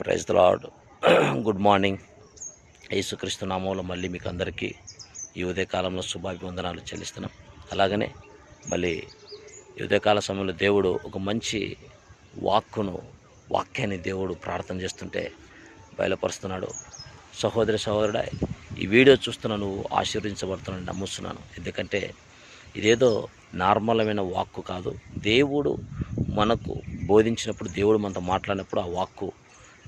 Praise lord good morning. యేసుక్రీస్తు నామంలో మళ్ళీ మీకు అందరికీ ఈ ఉదయకాలంలో శుభాభివందనాలు చెల్లిస్తున్నాం. అలాగనే మళ్ళీ ఈ ఉదయకాల సమయంలో దేవుడు ఒక మంచి వాక్కును వాక్యాన్ని దేవుడు ప్రార్థన చేస్తుంటే బయలుపరుస్తున్నాడు. సహోదరి సహోదరుడా ఈ వీడియో చూస్తున్న నువ్వు ఆశీర్వదించబడుతున్నాను నమ్ముస్తున్నాను ఎందుకంటే ఇదేదో నార్మలమైన వాక్కు కాదు. దేవుడు మనకు బోధించినప్పుడు దేవుడు మనతో మాట్లాడినప్పుడు ఆ వాక్కు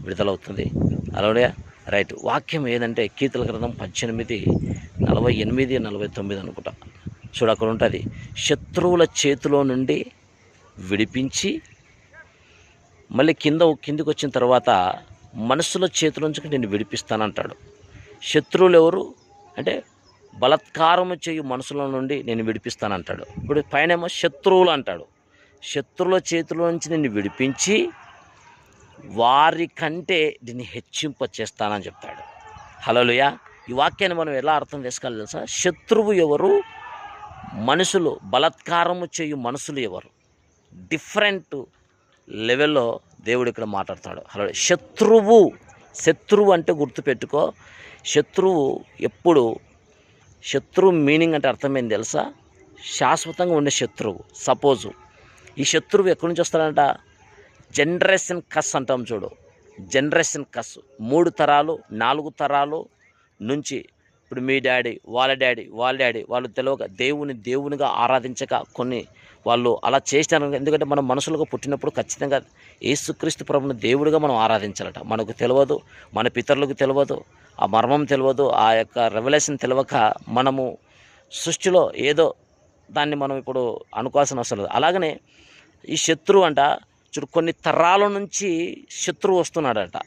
విడుదలవుతుంది. అలాగే రైట్. వాక్యం ఏదంటే కీర్తల గ్రంథం పద్దెనిమిది నలభై ఎనిమిది నలభై తొమ్మిది అనుకుంటా. చూడు అక్కడ ఉంటుంది. శత్రువుల చేతిలో నుండి విడిపించి మళ్ళీ కింద కిందికి వచ్చిన తర్వాత మనసుల చేతుల నుంచి నేను విడిపిస్తానంటాడు. శత్రువులు ఎవరు? అంటే బలత్కారం చేయు మనసుల నుండి నేను విడిపిస్తానంటాడు. ఇప్పుడు పైన ఏమో శత్రువులు అంటాడు. శత్రువుల చేతిలో నుంచి నేను విడిపించి వారి కంటే దీన్ని హెచ్చింప చేస్తానని చెప్తాడు. హలోలుయా ఈ వాక్యాన్ని మనం ఎలా అర్థం చేసుకోవాలి తెలుసా? శత్రువు ఎవరు? మనుషులు బలత్కారము చేయు మనుషులు ఎవరు? డిఫరెంట్ లెవెల్లో దేవుడు ఇక్కడ మాట్లాడతాడు. హలో శత్రువు శత్రువు అంటే గుర్తుపెట్టుకో. శత్రువు ఎప్పుడు శత్రువు మీనింగ్ అంటే అర్థమైంది తెలుసా? శాశ్వతంగా ఉండే శత్రువు. సపోజు. ఈ శత్రువు ఎక్కడి నుంచి వస్తాడంట? జనరేషన్ కస్ అంటాం చూడు. జనరేషన్ కస్. మూడు తరాలు నాలుగు తరాలు నుంచి ఇప్పుడు మీ డాడీ వాళ్ళ డాడీ వాళ్ళ డాడీ వాళ్ళు తెలియక దేవుని దేవునిగా ఆరాధించక కొన్ని వాళ్ళు అలా చేసినారు. ఎందుకంటే మనం మనుషులుగా పుట్టినప్పుడు ఖచ్చితంగా ఏసుక్రీస్తు ప్రభుని దేవుడిగా మనం ఆరాధించాలట. మనకు తెలియదు మన పితరులకు తెలియదు ఆ మర్మం తెలియదు ఆ యొక్క రెవల్యూషన్ తెలియక మనము సృష్టిలో ఏదో దాన్ని మనం ఇప్పుడు అనుకోవాల్సిన అవసరం లేదు. అలాగనే ఈ శత్రువు అంట చూడు కొన్ని తరాల నుంచి శత్రువు వస్తున్నాడట.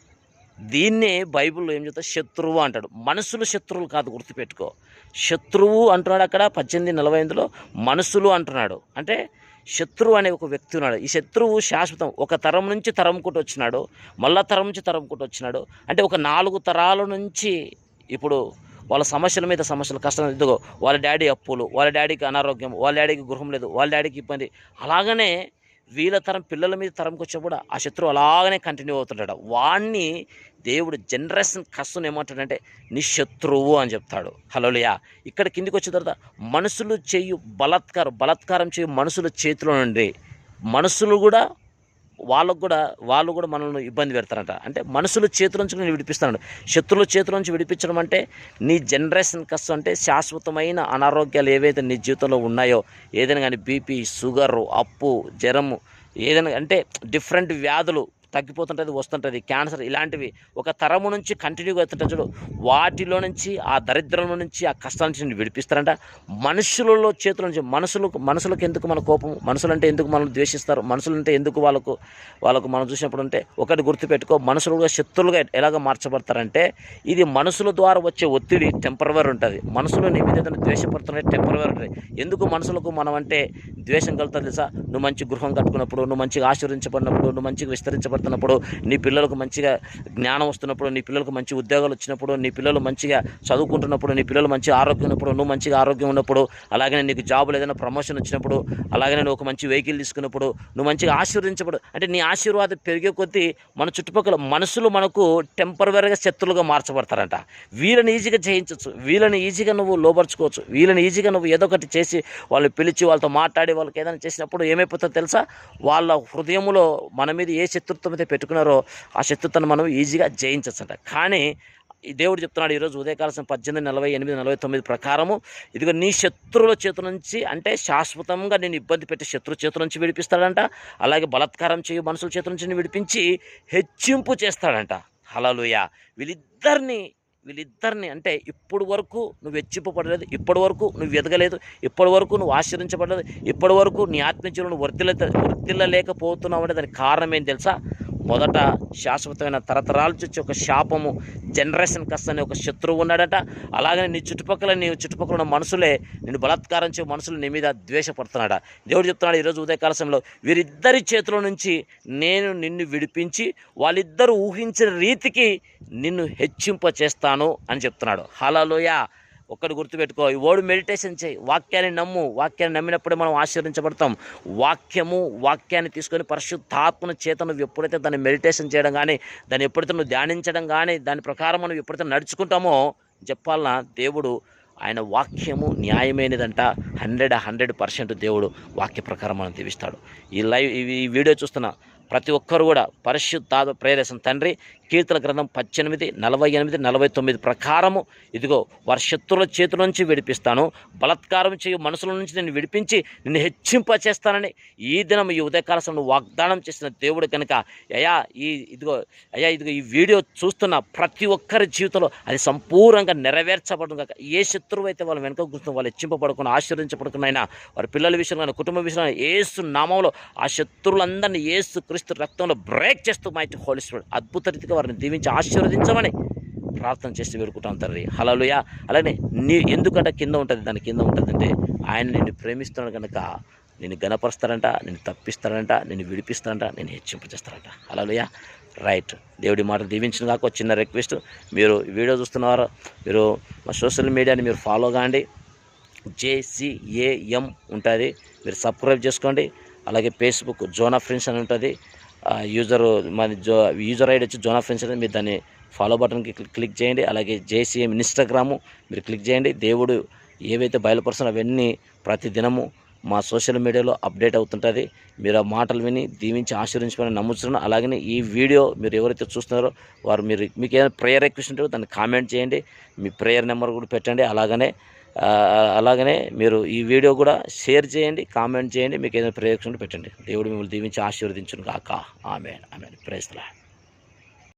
దీన్నే బైబిల్లో ఏం చెప్తా శత్రువు అంటాడు. మనుషులు శత్రువులు కాదు గుర్తుపెట్టుకో. శత్రువు అంటున్నాడు అక్కడ పద్దెనిమిది నలభై ఐదులో. మనుషులు అంటున్నాడు. అంటే శత్రువు అనే ఒక వ్యక్తి ఉన్నాడు. ఈ శత్రువు శాశ్వతం. ఒక తరం నుంచి తరంకుంటూ వచ్చినాడు. మళ్ళా తరం నుంచి తరంకుంటూ వచ్చినాడు. అంటే ఒక నాలుగు తరాల నుంచి ఇప్పుడు వాళ్ళ సమస్యల మీద సమస్యలు కష్టం ఇదిగో వాళ్ళ డాడీ అప్పులు వాళ్ళ డాడీకి అనారోగ్యం వాళ్ళ డాడీకి గృహం లేదు వాళ్ళ డాడీకి ఇబ్బంది. అలాగనే వీళ్ళ తరం పిల్లల మీద తరంకి వచ్చినప్పుడు ఆ శత్రువు అలాగనే కంటిన్యూ అవుతుంటాడు. వాణ్ణి దేవుడు జనరేషన్ కష్టం ఏమంటాడంటే నీ శత్రువు అని చెప్తాడు. హలోలియా ఇక్కడ కిందికి వచ్చిన తర్వాత మనుషులు చేయు బలత్కారం బలత్కారం చేయు మనుషుల చేతిలో నుండి మనుషులు కూడా వాళ్ళకు కూడా వాళ్ళు కూడా మనల్ని ఇబ్బంది పెడతారంట. అంటే మనుషుల చేతుల నుంచి నేను విడిపిస్తాను శత్రువుల చేతుల నుంచి విడిపించడం అంటే నీ జనరేషన్ కష్టం అంటే శాశ్వతమైన అనారోగ్యాలు ఏవైతే నీ జీవితంలో ఉన్నాయో ఏదైనా కానీ బీపీ షుగరు అప్పు జ్వరము ఏదైనా అంటే డిఫరెంట్ వ్యాధులు తగ్గిపోతుంటుంది వస్తుంటుంది. క్యాన్సర్ ఇలాంటివి ఒక తరము నుంచి కంటిన్యూగా అవుతుంటుంది చూడు. వాటిలో నుంచి ఆ దరిద్రం నుంచి ఆ కష్టాల నుంచి నేను విడిపిస్తారంట. మనుషులలో చేతుల నుంచి మనుషులకు మనుషులకు ఎందుకు మన కోపం? మనుషులంటే ఎందుకు మనం ద్వేషిస్తారు? మనుషులంటే ఎందుకు వాళ్ళకు వాళ్ళకు మనం చూసినప్పుడు అంటే ఒకటి గుర్తుపెట్టుకో మనుషులుగా శత్రులుగా ఎలాగ మార్చబడతారంటే ఇది మనుషుల ద్వారా వచ్చే ఒత్తిడి టెంపరవర్ ఉంటుంది. మనుషులు నీ మీద ఏదైనా ద్వేషపడుతున్నాయి టెంపరవరీ ఉంటుంది. ఎందుకు మనుషులకు మనం అంటే ద్వేషం కలుగుతుంది తెలుసా? నువ్వు మంచి గృహం కట్టుకున్నప్పుడు నువ్వు మంచిగా ఆశీర్వించబడినప్పుడు నువ్వు మంచిగా విస్తరించబడుతున్నప్పుడు నీ పిల్లలకు మంచిగా జ్ఞానం వస్తున్నప్పుడు నీ పిల్లలకు మంచి ఉద్యోగాలు వచ్చినప్పుడు నీ పిల్లలు మంచిగా చదువుకుంటున్నప్పుడు నీ పిల్లలు మంచి ఆరోగ్యం ఉన్నప్పుడు నువ్వు మంచిగా ఆరోగ్యం ఉన్నప్పుడు అలాగనే నీకు జాబులు ఏదైనా ప్రమోషన్ వచ్చినప్పుడు అలాగనే నువ్వు ఒక మంచి వెహికల్ తీసుకున్నప్పుడు నువ్వు మంచిగా ఆశీర్వదించబడు అంటే నీ ఆశీర్వాదం పెరిగే కొద్దీ మన చుట్టుపక్కల మనుషులు మనకు టెంపరవరీగా శత్రులుగా మార్చబడతారంట. వీళ్ళని ఈజీగా జయించవచ్చు వీళ్ళని ఈజీగా నువ్వు లోపరుచుకోవచ్చు. వీళ్ళని ఈజీగా నువ్వు ఏదో ఒకటి చేసి వాళ్ళు పిలిచి వాళ్ళతో మాట్లాడి వాళ్ళకి ఏదైనా చేసినప్పుడు ఏమైపోతుందో తెలుసా? వాళ్ళ హృదయంలో మన మీద ఏ శత్రుత్వం అయితే పెట్టుకున్నారో ఆ శత్రుత్వాన్ని మనం ఈజీగా జయించచ్చంట. కానీ ఈ దేవుడు చెప్తున్నాడు ఈరోజు ఉదయకాలం పద్దెనిమిది నలభై ఎనిమిది నలభై తొమ్మిది ప్రకారము ఇదిగో నీ శత్రువుల చేతు నుంచి అంటే శాశ్వతంగా నేను ఇబ్బంది పెట్టే శత్రు చేతుల నుంచి విడిపిస్తాడంట. అలాగే బలత్కారం చేయు మనుషుల చేతుల నుంచి విడిపించి హెచ్చింపు చేస్తాడంట. హలలుయ వీళ్ళిద్దరిని వీళ్ళిద్దరిని అంటే ఇప్పుడు వరకు నువ్వు హెచ్చింపబడలేదు ఇప్పటి వరకు నువ్వు ఎదగలేదు ఇప్పటి వరకు నువ్వు ఆశ్రయించబడలేదు ఇప్పటి వరకు నీ ఆత్మీయులు వర్తిల్ల వర్తిల్లలేకపోతున్నావు అంటే దానికి కారణం ఏం తెలుసా? మొదట శాశ్వతమైన తరతరాలు నుంచి ఒక శాపము జనరేషన్ కస్తని ఒక శత్రువు ఉన్నాడట. అలాగనే నీ చుట్టుపక్కల నీ చుట్టుపక్కల ఉన్న మనుషులే నేను బలాత్కారం చే మనుషులు నీ మీద ద్వేషపడుతున్నాడా దేవుడు చెప్తున్నాడు ఈరోజు ఉదయకాల సమయంలో వీరిద్దరి చేతిలో నుంచి నేను నిన్ను విడిపించి వాళ్ళిద్దరూ ఊహించిన రీతికి నిన్ను హెచ్చింప చేస్తాను అని చెప్తున్నాడు. హలలోయ ఒక్కటి గుర్తుపెట్టుకో. ఈ ఓడు మెడిటేషన్ చేయి. వాక్యాన్ని నమ్ము. వాక్యాన్ని నమ్మినప్పుడే మనం ఆశీర్వించబడతాం వాక్యము వాక్యాన్ని తీసుకొని పరిశుద్ధాత్మను చేత నువ్వు ఎప్పుడైతే దాన్ని మెడిటేషన్ చేయడం కానీ దాన్ని ఎప్పుడైతే నువ్వు ధ్యానించడం కానీ దాని ప్రకారం మనం ఎప్పుడైతే నడుచుకుంటామో చెప్పాలన్నా దేవుడు ఆయన వాక్యము న్యాయమైనదంట. హండ్రెడ్ హండ్రెడ్ పర్సెంట్ దేవుడు వాక్య ప్రకారం మనం దీవిస్తాడు. ఈ లైవ్ ఈ వీడియో చూస్తున్నా ప్రతి ఒక్కరు కూడా పరిశుద్ధాత్మ ప్రేరేశం తండ్రి. కీర్తన గ్రంథం పద్దెనిమిది నలభై ఎనిమిది నలభై తొమ్మిది ప్రకారము ఇదిగో వారి శత్రుల చేతుల నుంచి విడిపిస్తాను. బలత్కారం చేయు మనుషుల నుంచి నేను విడిపించి నిన్ను హెచ్చింప చేస్తానని ఈ దినం ఈ ఉదయకాల సమయంలో వాగ్దానం చేసిన దేవుడు కనుక అయా ఈ ఇదిగో అయా ఇదిగో ఈ వీడియో చూస్తున్న ప్రతి ఒక్కరి జీవితంలో అది సంపూర్ణంగా నెరవేర్చబడును కాక ఏ శత్రువు అయితే వాళ్ళు వెనుక కూర్చున్న వాళ్ళు హెచ్చింపబడుకుని ఆశీర్వించబడుకున్నైనా వారి పిల్లల విషయంలో కుటుంబ విషయంలో ఏసు నామంలో ఆ శత్రువులందరినీ ఏసు యేసుక్రీస్తు రక్తంలో బ్రేక్ చేస్తూ మైటి హోలిస్పిరిట్ అద్భుత రీతిగా వారిని దీవించి ఆశీర్వదించమని ప్రార్థన చేసి వేడుకుంటాం తండ్రి. హలలుయ అలానే నీ ఎందుకంటే కింద ఉంటుంది దాని కింద ఉంటుందంటే ఆయన నిన్ను ప్రేమిస్తున్నాడు కనుక నేను గణపరుస్తారంట నేను తప్పిస్తారంట నేను విడిపిస్తారంట నేను హెచ్చింపజేస్తారంట హలలుయ రైట్. దేవుడి మాట దీవించిన కాక చిన్న రిక్వెస్ట్. మీరు వీడియో చూస్తున్నవారు మీరు మా సోషల్ మీడియాని మీరు ఫాలో కాండి. జేసిఏఎం ఉంటుంది. మీరు సబ్స్క్రైబ్ చేసుకోండి. అలాగే ఫేస్బుక్ జోనా ఫ్రెండ్స్ అని ఉంటుంది. యూజర్ మన జో యూజర్ ఐడి వచ్చి జోనా ఫ్రెండ్స్ అనేది మీరు దాన్ని ఫాలో బటన్కి క్లిక్ చేయండి. అలాగే జేసీఎం ఇన్స్టాగ్రాము మీరు క్లిక్ చేయండి. దేవుడు ఏవైతే బయలుపరుస్తున్నారో అవన్నీ ప్రతి దినము మా సోషల్ మీడియాలో అప్డేట్ అవుతుంటుంది. మీరు ఆ మాటలు విని దీవించి ఆశీర్వించమని నమ్ముతున్నాను అలాగనే ఈ వీడియో మీరు ఎవరైతే చూస్తున్నారో వారు మీరు మీకు ఏదైనా ప్రేయర్ రిక్వెస్ట్ ఉంటే దాన్ని కామెంట్ చేయండి. మీ ప్రేయర్ నెంబర్ కూడా పెట్టండి. అలాగనే అలాగనే మీరు ఈ వీడియో కూడా షేర్ చేయండి కామెంట్ చేయండి మీకు ఏదైనా ప్రయోజనం పెట్టండి. దేవుడు మిమ్మల్ని దీవించి ఆశీర్వదించును కాక ఆమె ఆమె ప్రేస్తలా